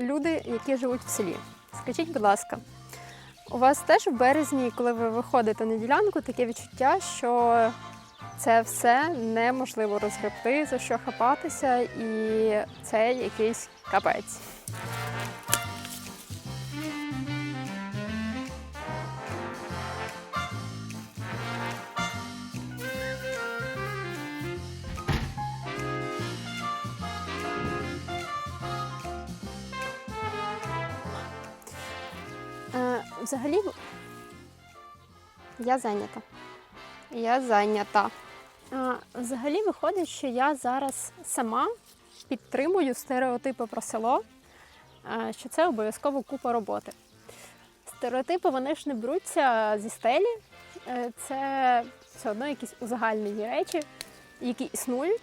люди, які живуть в селі. Скажіть, будь ласка, у вас теж в березні, коли ви виходите на ділянку, таке відчуття, що це все неможливо розгребти, за що хапатися, і це якийсь капець. Взагалі, я зайнята. Я зайнята. Е, Взагалі виходить, що я зараз сама підтримую стереотипи про село, е, що це обов'язково купа роботи. Стереотипи вони ж не беруться зі стелі, е, це все одно якісь узагальнені речі, які існують.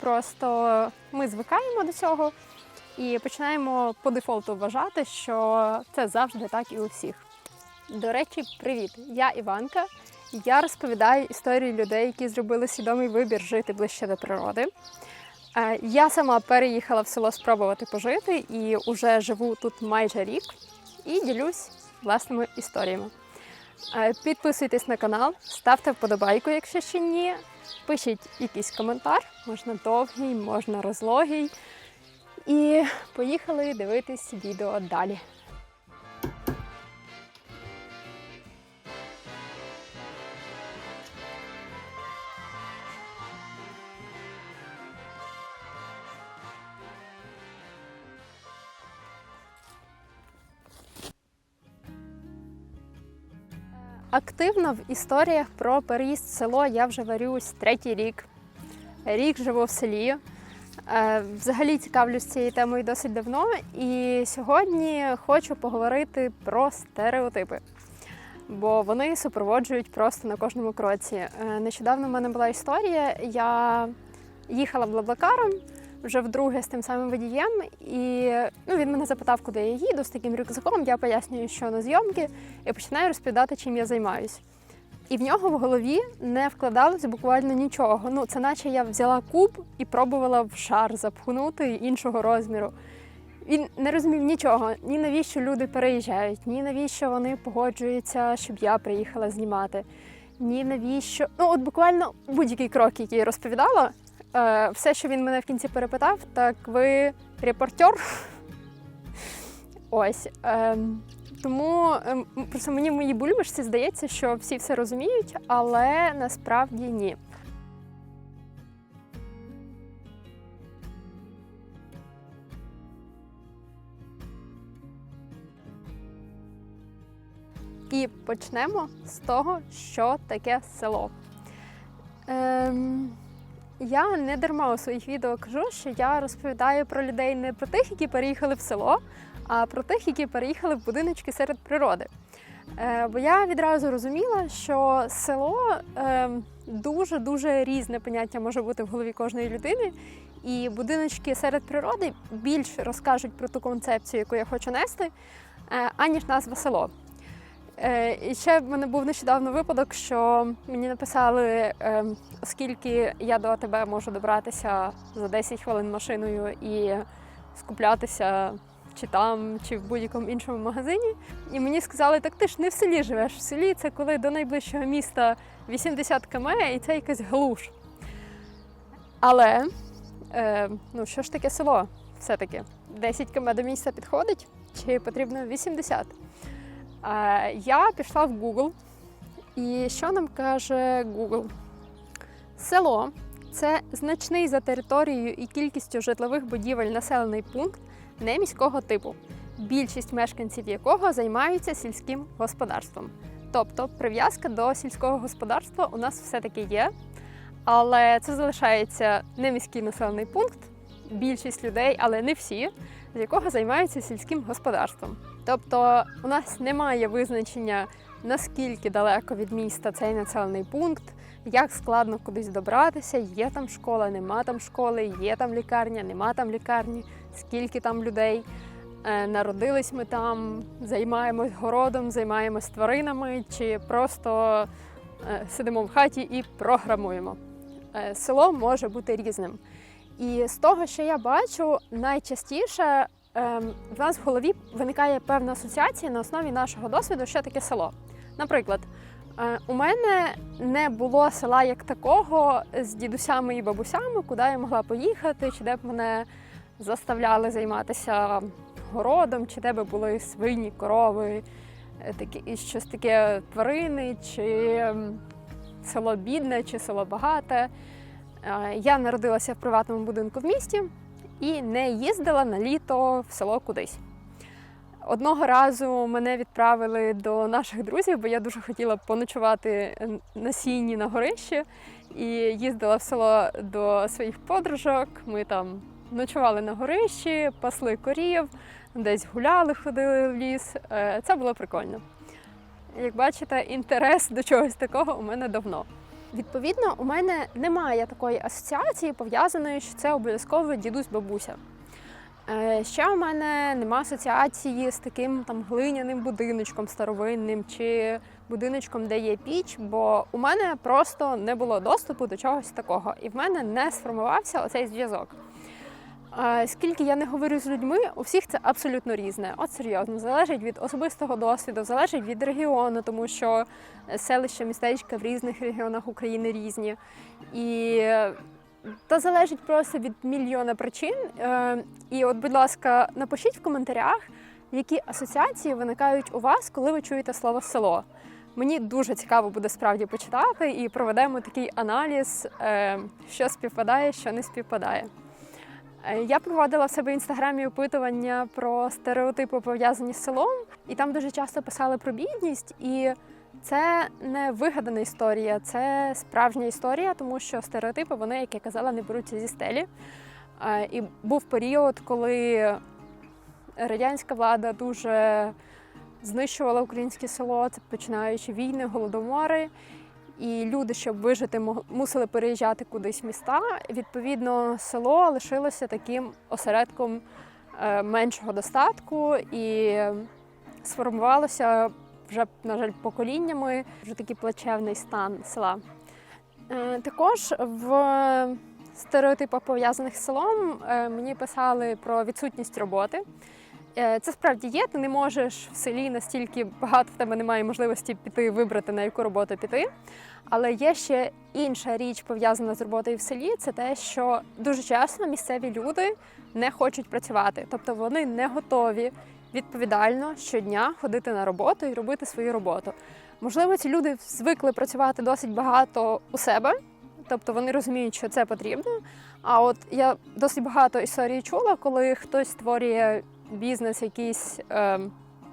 Просто ми звикаємо до цього і починаємо по дефолту вважати, що це завжди так і у всіх. До речі, привіт! Я Іванка. Я розповідаю історії людей, які зробили свідомий вибір жити ближче до природи. Е, Я сама переїхала в село спробувати пожити і вже живу тут майже рік і ділюсь власними історіями. Е, Підписуйтесь на канал, ставте вподобайку, якщо ще ні. Пишіть якийсь коментар, можна довгий, можна розлогий. І поїхали дивитись відео далі. Активно в історіях про переїзд в село я вже варюсь третій рік. Рік живу в селі. Е, Взагалі цікавлюсь цією темою досить давно, і сьогодні хочу поговорити про стереотипи, бо вони супроводжують просто на кожному кроці. Е, Нещодавно в мене була історія. Я їхала блаблакаром вже вдруге з тим самим водієм, і ну, він мене запитав, куди я їду з таким рюкзаком. Я пояснюю, що на зйомки, і починаю розповідати, чим я займаюсь. І в нього в голові не вкладалось буквально нічого. Ну, це наче я взяла куб і пробувала в шар запхнути іншого розміру. Він не розумів нічого, ні навіщо люди переїжджають, ні навіщо вони погоджуються, щоб я приїхала знімати, ні навіщо. Ну, от буквально будь-який крок, який я розповідала, е, все, що він мене в кінці перепитав, так ви репортер? Ось. ем, тому ем, просто мені в моїй бульбашці здається, що всі все розуміють, але насправді ні. І почнемо з того, що таке село. Ем, я не дарма у своїх відео кажу, що я розповідаю про людей не про тих, які переїхали в село, а про тих, які переїхали в будиночки серед природи. Е, бо я відразу розуміла, що село дуже дуже різне поняття може бути в голові кожної людини, і будиночки серед природи більше розкажуть про ту концепцію, яку я хочу нести, е, аніж назва село. Е, І ще в мене був нещодавно випадок, що мені написали, е, оскільки я до тебе можу добратися за 10 хвилин машиною і скуплятися чи там, чи в будь-якому іншому магазині. І мені сказали, так ти ж не в селі живеш. В селі це коли до найближчого міста 80 км і це якась глуш. Але е, ну що ж таке село? Все-таки 10 км до місця підходить, чи потрібно 80? Е, Я пішла в Google, і що нам каже Google? Село це значний за територією і кількістю житлових будівель населений пункт не міського типу, більшість мешканців якого займаються сільським господарством. Тобто прив'язка до сільського господарства у нас все-таки є, але це залишається не міський населений пункт, більшість людей, але не всі, з якого займаються сільським господарством. Тобто у нас немає визначення, наскільки далеко від міста цей населений пункт, як складно кудись добратися, є там школа, нема там школи, є там лікарня, нема там лікарні, скільки там людей. Е, Народились ми там, займаємось городом, займаємось тваринами, чи просто е, сидимо в хаті і програмуємо. Е, Село може бути різним. І з того, що я бачу, найчастіше в нас в голові виникає певна асоціація на основі нашого досвіду, що таке село. Наприклад, е, у мене не було села як такого з дідусями і бабусями, куди я могла поїхати, чи де б мене заставляли займатися городом, чи де би були свині, корови, е, такі, і щось таке тварини, чи ем, село бідне, чи село багате. Е, Я народилася в приватному будинку в місті і не їздила на літо в село кудись. Одного разу мене відправили до наших друзів, бо я дуже хотіла поночувати на сіні на горищі і їздила в село до своїх подружок. Ми там ночували на горищі, пасли корів, десь гуляли, ходили в ліс. Е, Це було прикольно. Як бачите, інтерес до чогось такого у мене давно. Відповідно, у мене немає такої асоціації, пов'язаної, що це обов'язково дідусь-бабуся. Е, Ще у мене нема асоціації з таким там глиняним будиночком старовинним чи будиночком, де є піч, бо у мене просто не було доступу до чогось такого, і в мене не сформувався оцей зв'язок. Е, Скільки я не говорю з людьми, у всіх це абсолютно різне. От серйозно, залежить від особистого досвіду, залежить від регіону, тому що селища, містечка в різних регіонах України різні. І е, та залежить просто від мільйона причин. Е, І от, будь ласка, напишіть в коментарях, які асоціації виникають у вас, коли ви чуєте слово село. Мені дуже цікаво буде справді почитати і проведемо такий аналіз, е, що співпадає, що не співпадає. Е, Я проводила в себе в інстаграмі опитування про стереотипи пов'язані з селом, і там дуже часто писали про бідність. І це не вигадана історія, це справжня історія, тому що стереотипи, вони, як я казала, не беруться зі стелі. Е, І був період, коли радянська влада дуже знищувала українське село, починаючи війни, голодомори. І люди, щоб вижити, мусили переїжджати кудись міста. Відповідно, село лишилося таким осередком е, меншого достатку і сформувалося вже, на жаль, поколіннями вже такий плачевний стан села. Е, Також в стереотипах пов'язаних з селом е, мені писали про відсутність роботи. Е, Це справді є. Ти не можеш в селі настільки багато в тебе немає можливості піти вибрати на яку роботу піти. Але є ще інша річ пов'язана з роботою в селі. Це те, що дуже часто місцеві люди не хочуть працювати, тобто вони не готові відповідально щодня ходити на роботу і робити свою роботу. Можливо, ці люди звикли працювати досить багато у себе, тобто вони розуміють, що це потрібно. А от я досить багато історій чула, коли хтось створює бізнес якийсь е,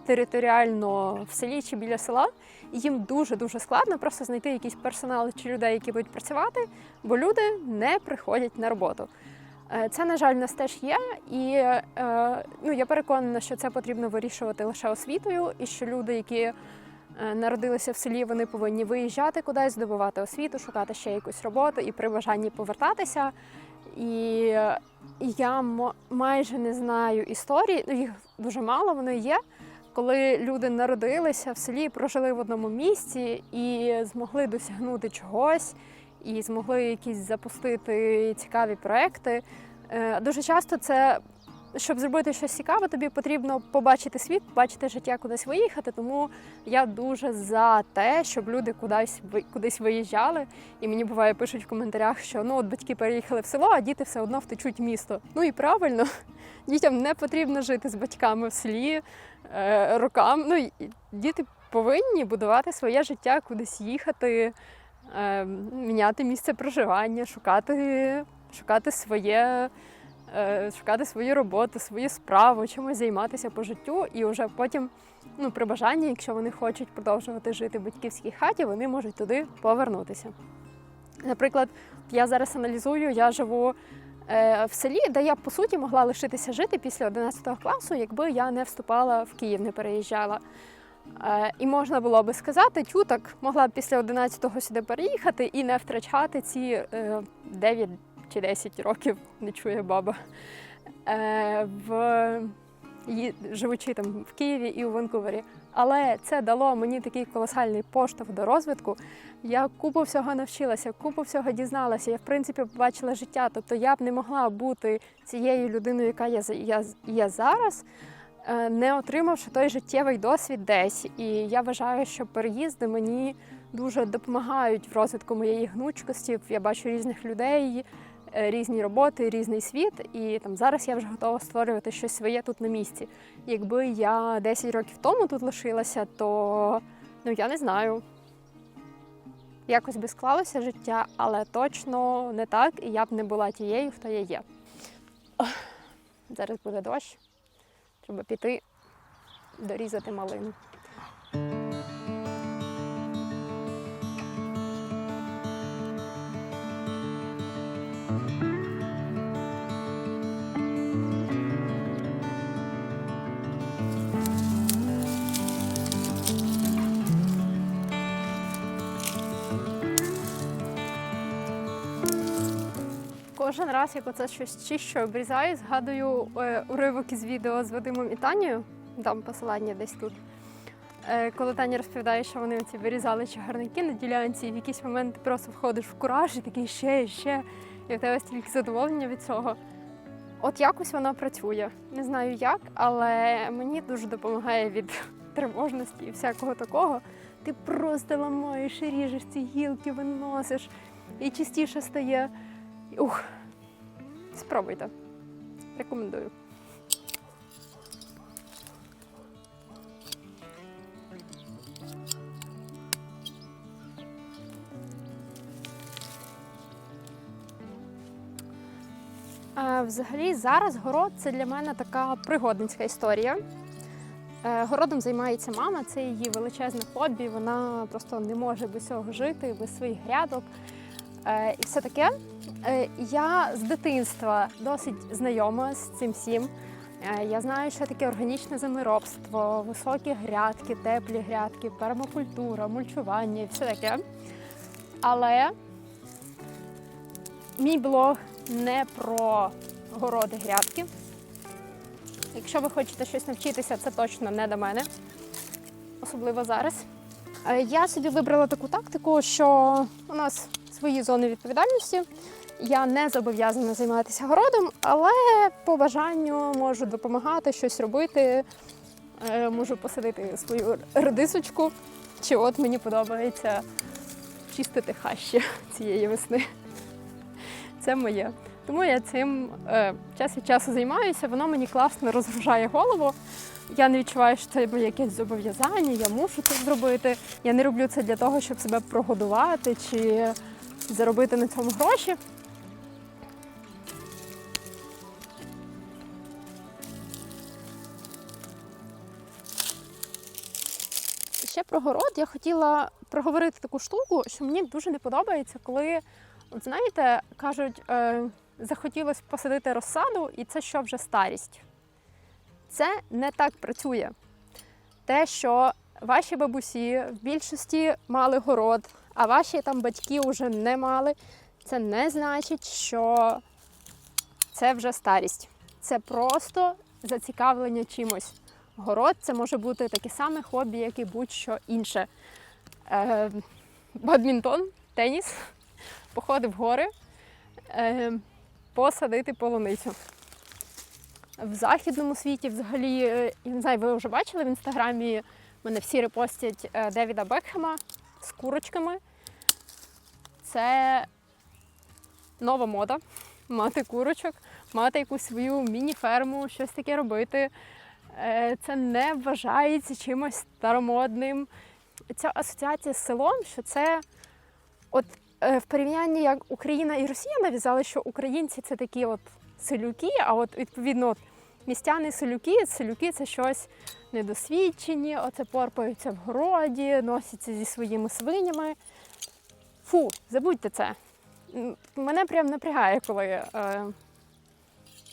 територіально в селі чи біля села, і їм дуже дуже складно просто знайти якийсь персонал чи людей, які будуть працювати, бо люди не приходять на роботу. Е, Це, на жаль, в нас теж є, і е, ну, я переконана, що це потрібно вирішувати лише освітою, і що люди, які е, народилися в селі, вони повинні виїжджати кудись, здобувати освіту, шукати ще якусь роботу і при бажанні повертатися. І я майже не знаю історії, ну їх дуже мало, вони є. Коли люди народилися в селі, прожили в одному місці і змогли досягнути чогось, і змогли якісь запустити цікаві проекти. Е, Дуже часто це, щоб зробити щось цікаве, тобі потрібно побачити світ, побачити життя, кудись виїхати. Тому я дуже за те, щоб люди кудись кудись виїжджали. І мені буває пишуть в коментарях, що ну от батьки переїхали в село, а діти все одно втечуть місто. Ну і правильно, дітям не потрібно жити з батьками в селі е, роками. Ну діти повинні будувати своє життя, кудись їхати, е, міняти місце проживання, шукати, шукати своє. Е, Шукати свою роботу, свою справу, чимось займатися по життю, і вже потім, ну, при бажанні, якщо вони хочуть продовжувати жити в батьківській хаті, вони можуть туди повернутися. Наприклад, я зараз аналізую, я живу е, в селі, де я по суті могла лишитися жити після 11 класу, якби я не вступала в Київ, не переїжджала. Е, і можна було би сказати, тю, так могла б після 11-го сюди переїхати і не втрачати ці е, 9 чи 10 років, не чує баба. Е, в живучи там в Києві і у Ванкувері. Але це дало мені такий колосальний поштовх до розвитку. Я купу всього навчилася, купу всього дізналася. Я в принципі побачила життя. Тобто я б не могла бути цією людиною, яка я, я є зараз, е, не отримавши той життєвий досвід десь. І я вважаю, що переїзди мені дуже допомагають в розвитку моєї гнучкості. Я бачу різних людей, різні роботи, різний світ. І там зараз я вже готова створювати щось своє тут на місці. Якби я 10 років тому тут лишилася, то ну я не знаю. Якось би склалося життя, але точно не так, і я б не була тією, хто я є. Ох, Зараз буде дощ. Треба піти дорізати малину. Кожен раз, як оце щось чищу, обрізаю, згадую е, уривок із відео з Вадимом і Танею, там посилання десь тут. Е, коли Таня розповідає, що вони ці вирізали чагарники на ділянці, і в якийсь момент ти просто входиш в кураж і такий ще, ще, і в тебе стільки задоволення від цього. От якось воно працює. Не знаю як, але мені дуже допомагає від тривожності і всякого такого. Ти просто ламаєш і ріжеш ці гілки, виносиш, і чистіше стає. Ух, спробуйте. Рекомендую. Взагалі, зараз город це для мене така пригодницька історія. Е, Городом займається мама, це її величезне хобі. Вона просто не може без цього жити, без своїх грядок. Е, І все таке. Я з дитинства досить знайома з цим всім. Е, Я знаю, що таке органічне землеробство, високі грядки, теплі грядки, пермакультура, мульчування і все таке. Але мій блог не про городи грядки. Якщо ви хочете щось навчитися, це точно не до мене, особливо зараз. Е, Я собі вибрала таку тактику, що у нас свої зони відповідальності. Я не зобов'язана займатися городом, але по бажанню можу допомагати щось робити. Е, Можу посадити свою редисочку. Чи от мені подобається чистити хащі цієї весни. Це моє. Тому я цим е, час від часу займаюся, воно мені класно розгружає голову. Я не відчуваю, що це якесь зобов'язання, я мушу це зробити. Я не роблю це для того, щоб себе прогодувати чи заробити на цьому гроші. Ще про город я хотіла проговорити таку штуку, що мені дуже не подобається, коли, от знаєте, кажуть, е, захотілося посадити розсаду, і це що вже старість. Це не так працює. Те, що ваші бабусі в більшості мали город, а ваші там батьки вже не мали, це не значить, що це вже старість. Це просто зацікавлення чимось. Город це може бути таке саме хобі, як і будь-що інше. Е, бадмінтон, теніс, походи в гори, е, посадити полуницю. В західному світі, взагалі, е, я не знаю, ви вже бачили в інстаграмі, мене всі репостять е, Девіда Бекхема з курочками. Це нова мода мати курочок, мати якусь свою міні-ферму, щось таке робити. Е, Це не вважається чимось старомодним. Ця асоціація з селом, що це от е, в порівнянні як Україна і Росія нав'язали, що українці це такі от селюки, а от відповідно от, містяни селюки, селюки це щось недосвідчені, оце порпаються в городі, носяться зі своїми свинями. Фу, забудьте це. Мене прям напрягає, коли е,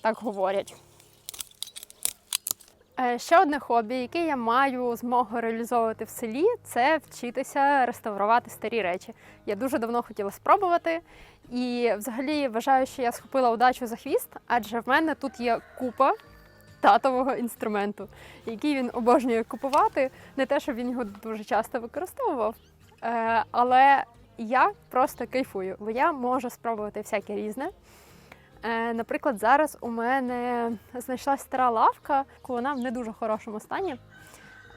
так говорять. Е, Ще одне хобі, яке я маю змогу реалізовувати в селі, це вчитися реставрувати старі речі. Я дуже давно хотіла спробувати, і взагалі вважаю, що я схопила удачу за хвіст, адже в мене тут є купа татового інструменту, який він обожнює купувати. Не те, щоб він його дуже часто використовував, е, але я просто кайфую, бо я можу спробувати всяке різне. Е, Наприклад, зараз у мене знайшлася стара лавка, вона в не дуже хорошому стані.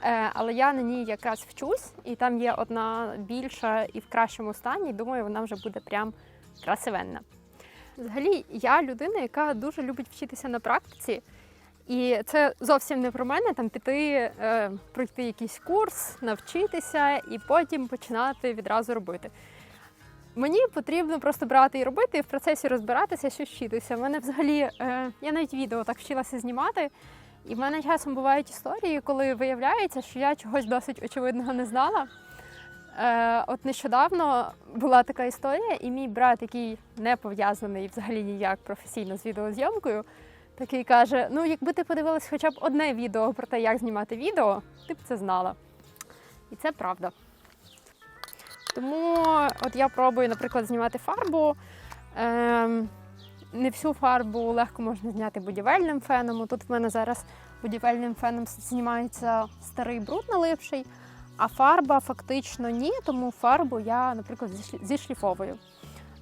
Е, Але я на ній якраз вчусь, і там є одна більша і в кращому стані. Думаю, вона вже буде прям красивенна. Взагалі, я людина, яка дуже любить вчитися на практиці. І це зовсім не про мене там піти, е, пройти якийсь курс, навчитися і потім починати відразу робити. Мені потрібно просто брати і робити, і в процесі розбиратися, що вчитися. У мене взагалі, е, я навіть відео так вчилася знімати, і в мене часом бувають історії, коли виявляється, що я чогось досить очевидного не знала. Е, от нещодавно була така історія, і мій брат, який не пов'язаний взагалі ніяк професійно з відеозйомкою, такий каже: Ну, якби ти подивилась хоча б одне відео про те, як знімати відео, ти б це знала. І це правда. Тому от я пробую, наприклад, знімати фарбу. Ем, не всю фарбу легко можна зняти будівельним феном. Тут в мене зараз будівельним феном знімається старий бруд налипший, а фарба фактично ні, тому фарбу я, наприклад, зішліфовую.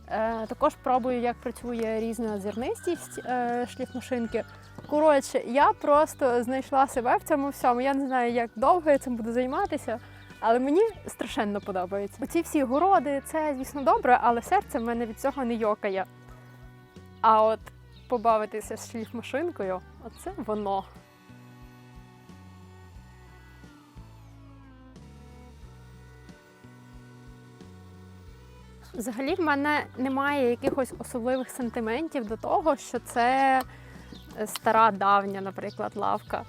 Е, також пробую, як працює різна зірнистість е, шліфмашинки. Коротше, я просто знайшла себе в цьому всьому. Я не знаю, як довго я цим буду займатися, але мені страшенно подобається. Оці всі городи, це, звісно, добре, але серце в мене від цього не йокає. А от побавитися з шліфмашинкою оце воно. Взагалі в мене немає якихось особливих сентиментів до того, що це е, стара давня, наприклад, лавка.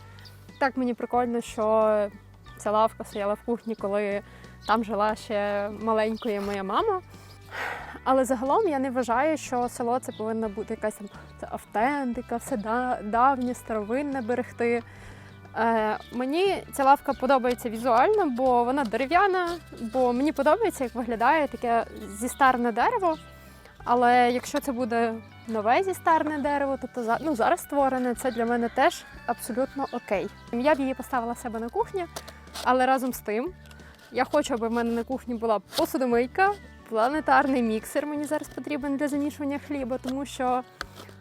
Так мені прикольно, що ця лавка стояла в кухні, коли там жила ще маленькою моя мама. Але загалом я не вважаю, що село це повинна бути якась там автентика, все давнє, старовинне берегти. Е, мені ця лавка подобається візуально, бо вона дерев'яна, бо мені подобається, як виглядає таке зістарне дерево. Але якщо це буде нове зістарне дерево, тобто ну, зараз створене, це для мене теж абсолютно окей. Я б її поставила себе на кухні, але разом з тим я хочу, аби в мене на кухні була посудомийка, планетарний міксер мені зараз потрібен для замішування хліба, тому що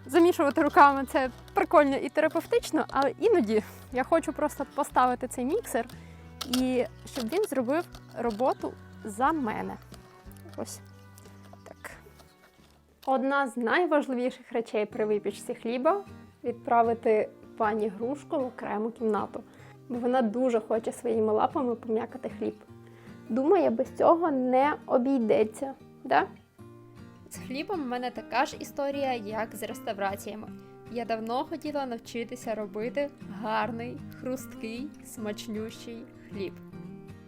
замішувати руками це прикольно і терапевтично, але іноді я хочу просто поставити цей міксер і щоб він зробив роботу за мене. Ось так. Одна з найважливіших речей при випічці хліба відправити пані Грушко в окрему кімнату, бо вона дуже хоче своїми лапами пом'якати хліб. Думає, без цього не обійдеться. Да? З хлібом в мене така ж історія, як з реставраціями. Я давно хотіла навчитися робити гарний, хрусткий, смачнющий хліб.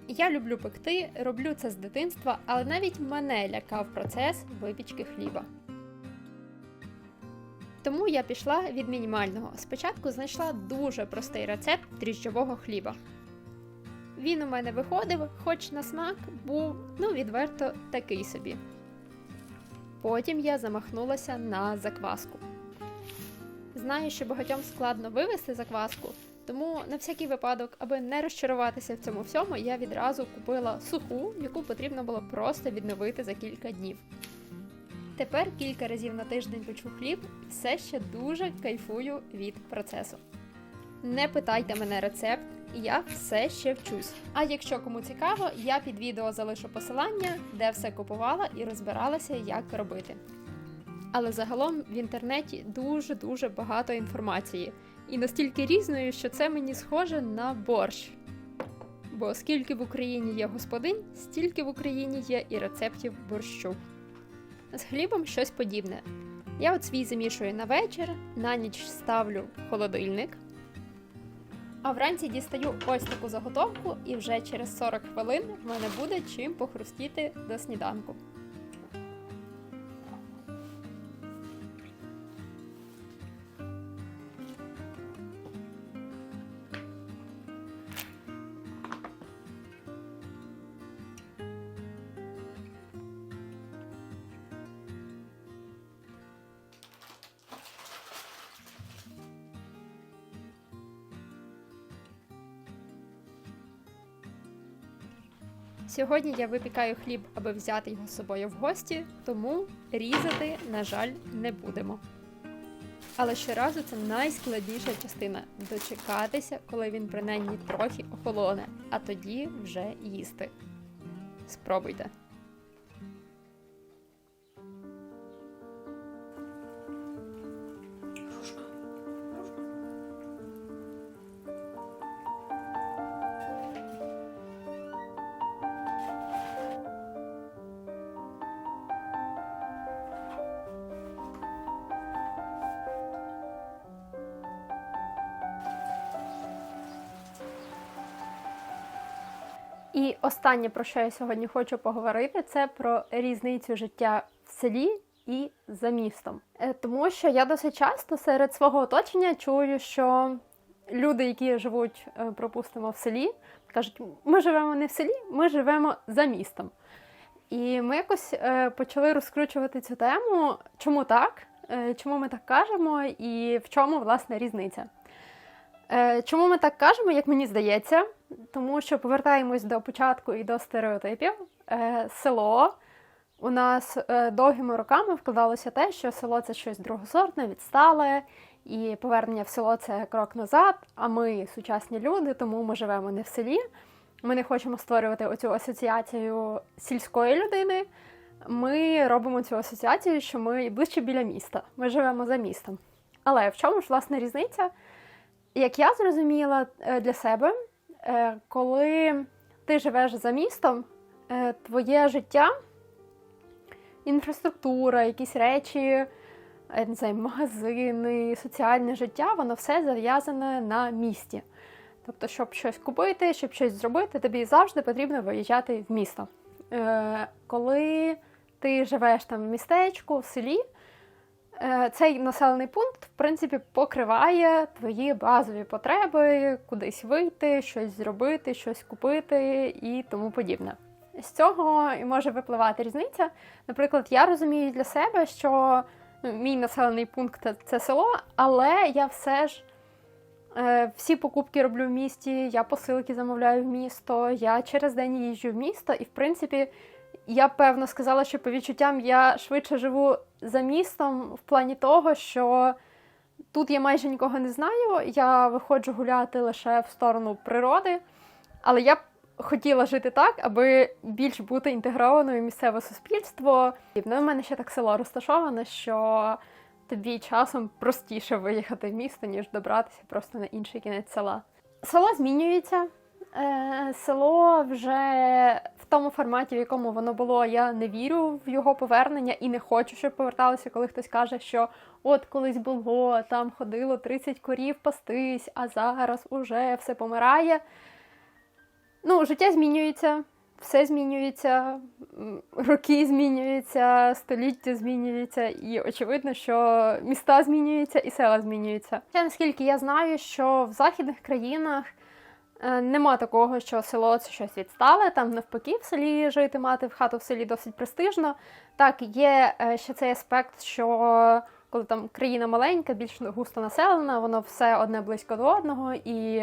Я люблю пекти, роблю це з дитинства, але навіть мене лякав процес випічки хліба. Тому я пішла від мінімального. Спочатку знайшла дуже простий рецепт дріжджового хліба. Він у мене виходив, хоч на смак був ну відверто такий собі. Потім я замахнулася на закваску. Знаю, що багатьом складно вивести закваску, тому на всякий випадок, аби не розчаруватися в цьому всьому, я відразу купила суху, яку потрібно було просто відновити за кілька днів. Тепер кілька разів на тиждень печу хліб, все ще дуже кайфую від процесу. Не питайте мене рецепт, я все ще вчусь. А якщо кому цікаво, я під відео залишу посилання, де все купувала і розбиралася, як робити. Але загалом в інтернеті дуже-дуже багато інформації, і настільки різної, що це мені схоже на борщ. Бо скільки в Україні є господинь, стільки в Україні є і рецептів борщу. З хлібом щось подібне. Я от свій замішую на вечір, на ніч ставлю холодильник. А вранці дістаю ось таку заготовку, і вже через 40 хвилин в мене буде чим похрустіти до сніданку. Сьогодні я випікаю хліб, аби взяти його з собою в гості, тому різати, на жаль, не будемо. Але щоразу це найскладніша частина дочекатися, коли він принаймні трохи охолоне, а тоді вже їсти. Спробуйте. І останнє, про що я сьогодні хочу поговорити, це про різницю життя в селі і за містом. Е, Тому що я досить часто серед свого оточення чую, що люди, які живуть, е, пропустимо, в селі, кажуть, ми живемо не в селі, ми живемо за містом. І ми якось е, почали розкручувати цю тему, чому так, чому ми так кажемо, і в чому власне різниця. Чому ми так кажемо, як мені здається? Тому що повертаємось до початку і до стереотипів. Е, Село у нас е, довгими роками вкладалося те, що село це щось другосортне, відстале, і повернення в село це крок назад. А ми сучасні люди, тому ми живемо не в селі. Ми не хочемо створювати оцю асоціацію сільської людини. Ми робимо цю асоціацію, що ми ближче біля міста. Ми живемо за містом. Але в чому ж власне різниця? Як я зрозуміла е, для себе, коли ти живеш за містом, е, твоє життя, інфраструктура, якісь речі, магазини, соціальне життя, воно все зав'язане на місті. Тобто, щоб щось купити, щоб щось зробити, тобі завжди потрібно виїжджати в місто. Коли ти живеш там в містечку, в селі, Е, цей населений пункт, в принципі, покриває твої базові потреби, кудись вийти, щось зробити, щось купити і тому подібне. З цього і може випливати різниця. Наприклад, я розумію для себе, що ну, мій населений пункт це село, але я все ж е, всі покупки роблю в місті, я посилки замовляю в місто, я через день їжджу в місто, і в принципі я певно сказала, що по відчуттям я швидше живу за містом в плані того, що тут я майже нікого не знаю. Я виходжу гуляти лише в сторону природи, але я б хотіла жити так, аби більш бути інтегрованою в місцеве суспільство. Ну, в мене ще так село розташоване, що тобі часом простіше виїхати в місто, ніж добратися просто на інший кінець села. Село змінюється. Е, село вже тому форматі, в якому воно було, я не вірю в його повернення і не хочу, щоб поверталося, коли хтось каже, що от колись було, там ходило 30 корів пастись, а зараз уже все помирає. Ну, життя змінюється, все змінюється, роки змінюються, століття змінюється, і очевидно, що міста змінюються і села змінюються. Ще наскільки я знаю, що в західних країнах. Е, нема такого, що село це щось відстале, там навпаки в селі жити, мати в хату в селі досить престижно. Так, є е, ще цей аспект, що коли там країна маленька, більш густо населена, воно все одне близько до одного, і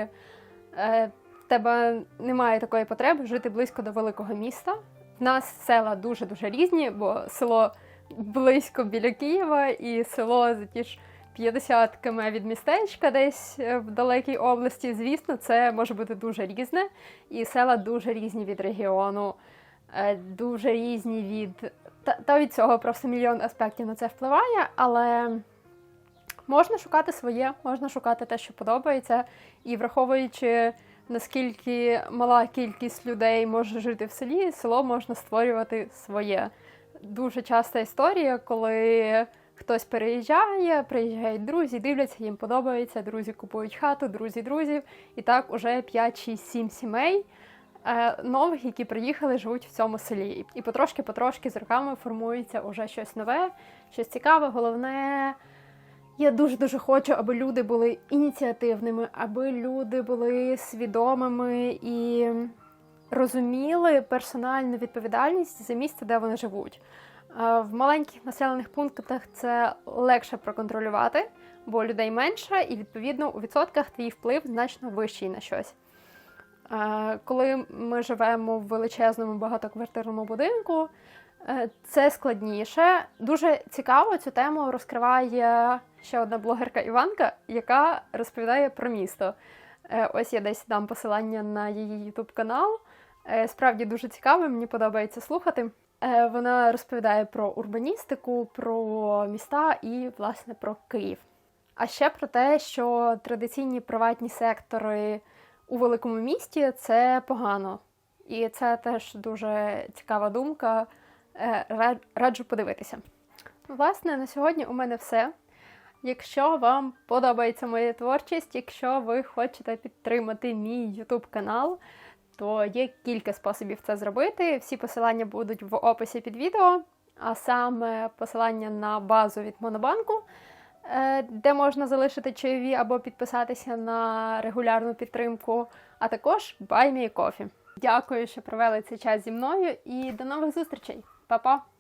е, в тебе немає такої потреби жити близько до великого міста. В нас села дуже-дуже різні, бо село близько біля Києва, і село за ті ж 50 км від містечка, десь е, в далекій області. Звісно, це може бути дуже різне, і села дуже різні від регіону, е, дуже різні від. Та, та від цього просто мільйон аспектів на це впливає, але можна шукати своє, можна шукати те, що подобається, і враховуючи. Наскільки мала кількість людей може жити в селі, село можна створювати своє. Дуже часта історія, коли Хтось переїжджає, приїжджають друзі, дивляться, їм подобається. Друзі купують хату, друзі друзів. І так уже 5, 6, 7 сімей е, нових, які приїхали, живуть в цьому селі. І потрошки-потрошки з роками формується уже щось нове, щось цікаве. Головне, я дуже-дуже хочу, аби люди були ініціативними, аби люди були свідомими і розуміли персональну відповідальність за місце, де вони живуть. В маленьких населених пунктах це легше проконтролювати, бо людей менше, і відповідно у відсотках твій вплив значно вищий на щось. Коли ми живемо в величезному багатоквартирному будинку, е, це складніше. Дуже цікаво цю тему розкриває ще одна блогерка Іванка, яка розповідає про місто. Е, Ось я десь дам посилання на її YouTube канал. Е, Справді дуже цікаво, мені подобається слухати. Е, Вона розповідає про урбаністику, про міста і, власне, про Київ. А ще про те, що традиційні приватні сектори у великому місті це погано. І це теж дуже цікава думка. Е, Раджу подивитися. Власне, на сьогодні у мене все. Якщо вам подобається моя творчість, якщо ви хочете підтримати мій YouTube канал, то є кілька способів це зробити. Всі посилання будуть в описі під відео, а саме посилання на базу від Монобанку, е, де можна залишити чайові або підписатися на регулярну підтримку, а також Buy Me Coffee. Дякую, що провели цей час зі мною і до нових зустрічей. Па-па!